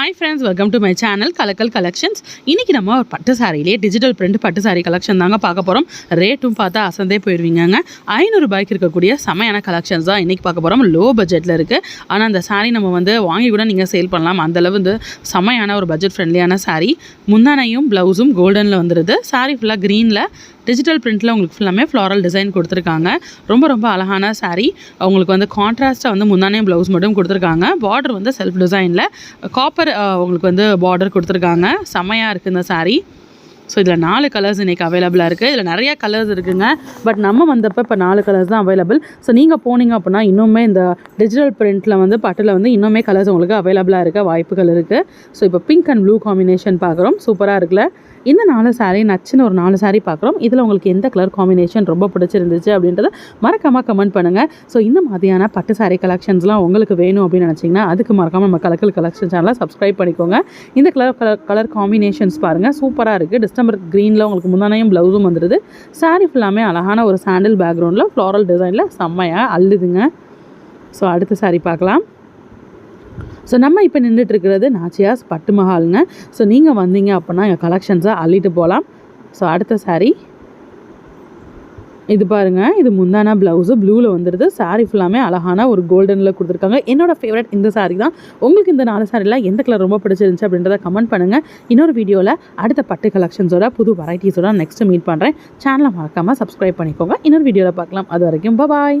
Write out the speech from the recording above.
Hi friends welcome to my channel Kalakkal collections இன்றைக்கி நம்ம ஒரு பட்டு சாரியிலே டிஜிட்டல் பிரிண்ட் பட்டு சாரி கலெக்ஷன் தாங்க பார்க்க போகிறோம் ரேட்டும் பார்த்தா அசந்தே போயிடுவீங்க ஐநூறுபாய்க்கு இருக்கக்கூடிய செமையான கலெக்ஷன்ஸ் தான் இன்றைக்கி பார்க்க போகிறோம் லோ பட்ஜெட்டில் இருக்குது ஆனால் அந்த சாரீ நம்ம வந்து வாங்கி கூட நீங்கள் சேல் பண்ணலாம். அந்தளவு வந்து செமையான ஒரு பட்ஜெட் ஃப்ரெண்ட்லியான சாரீ. முந்தானையும் ப்ளவுஸும் கோல்டனில் வந்துடுது சாரீ ஃபுல்லாக க்ரீனில் டிஜிட்டல் பிரிண்ட்டில் உங்களுக்கு ஃபுல்லாமே ஃப்ளாரல் டிசைன் கொடுத்துருக்காங்க. ரொம்ப ரொம்ப அழகான சாரீ உங்களுக்கு வந்து கான்ட்ராஸ்ட்டாக வந்து முந்தானே ப்ளவுஸ் மட்டும் கொடுத்துருக்காங்க. பார்டர் வந்து செல்ஃப் டிசைனில் காப்பர் உங்களுக்கு வந்து பார்டர் கொடுத்துருக்காங்க. செமையாக இருக்குது இந்த சாரீ ஸோ இதில் நாலு கலர்ஸ் இன்றைக்கி அவைலபிளாக இருக்குது இதில் நிறைய கலர்ஸ் இருக்குங்க. பட் நம்ம வந்தப்போ இப்போ நாலு கலர்ஸ் தான் அவைலபிள் ஸோ நீங்கள் போனீங்க அப்படின்னா இன்னுமே இந்த டிஜிட்டல் பிரிண்ட்டில் வந்து பட்டில் வந்து இன்னுமே கலர்ஸ் உங்களுக்கு அவைலபிளாக இருக்க வாய்ப்புகள் இருக்குது ஸோ இப்போ பிங்க் அண்ட் ப்ளூ காம்பினேஷன் பார்க்குறோம் சூப்பராக இருக்குல்ல? இந்த நாலு சாரீ நச்சுன்னு ஒரு நாலு சாரீ பார்க்குறோம் இதில் உங்களுக்கு எந்த கலர் காம்பினேஷன் ரொம்ப பிடிச்சிருந்துச்சு அப்படின்றத மறக்காமல் கமெண்ட் பண்ணுங்கள் ஸோ இந்த மாதிரியான பட்டு சாரீ கலெக்ஷன்ஸ்லாம் உங்களுக்கு வேணும் அப்படின்னு நினச்சிங்கன்னா அதுக்கு மறக்காமல் நம்ம கலக்கல் கலெக்ஷன் சேனலை சப்ஸ்கிரைப் பண்ணிக்கோங்க. இந்த கலர் கலர் கலர் காம்பினேஷன்ஸ் பாருங்கள் சூப்பராக இருக்குது கஸ்டமர் க்ரீனில் உங்களுக்கு முந்தானையும் ப்ளவுஸும் வந்துடுது saree ஃபுல்லாமே அழகான ஒரு சாண்டில் பேக்ரவுண்டில் ஃப்ளாரல் டிசைனில் செம்மையாக அள்ளுதுங்க ஸோ அடுத்த saree பார்க்கலாம். ஸோ நம்ம இப்போ நின்றுட்டுருக்கிறது நாச்சியாஸ் பட்டு மஹால்ங்க ஸோ நீங்கள் வந்தீங்க அப்படின்னா எங்கள் கலெக்ஷன்ஸை அள்ளிட்டு போகலாம் ஸோ அடுத்த saree. இது பாருங்கள் இது முந்தான ப்ளவுஸு ப்ளூவில் வந்துடுது சாரீ ஃபுல்லாமே அழகான ஒரு கோல்டனில் கொடுத்துருக்காங்க. என்னோட ஃபேவரட் இந்த சாரீ தான். உங்களுக்கு இந்த நாலு சாரிலாம் எந்த கலர் ரொம்ப பிடிச்சிருந்துச்சு அப்படின்றத கமெண்ட் பண்ணுங்கள் இன்னொரு வீடியோவில் அடுத்த பட்டு கலெக்ஷன்ஸோட புது வெரைட்டிஸோட நெக்ஸ்ட்டு மீட் பண்ணுறேன் சேனலை மறக்காமல் சப்ஸ்கிரைப் பண்ணிக்கோங்க. இன்னொரு வீடியோவில் பார்க்கலாம். அது வரைக்கும் பாய்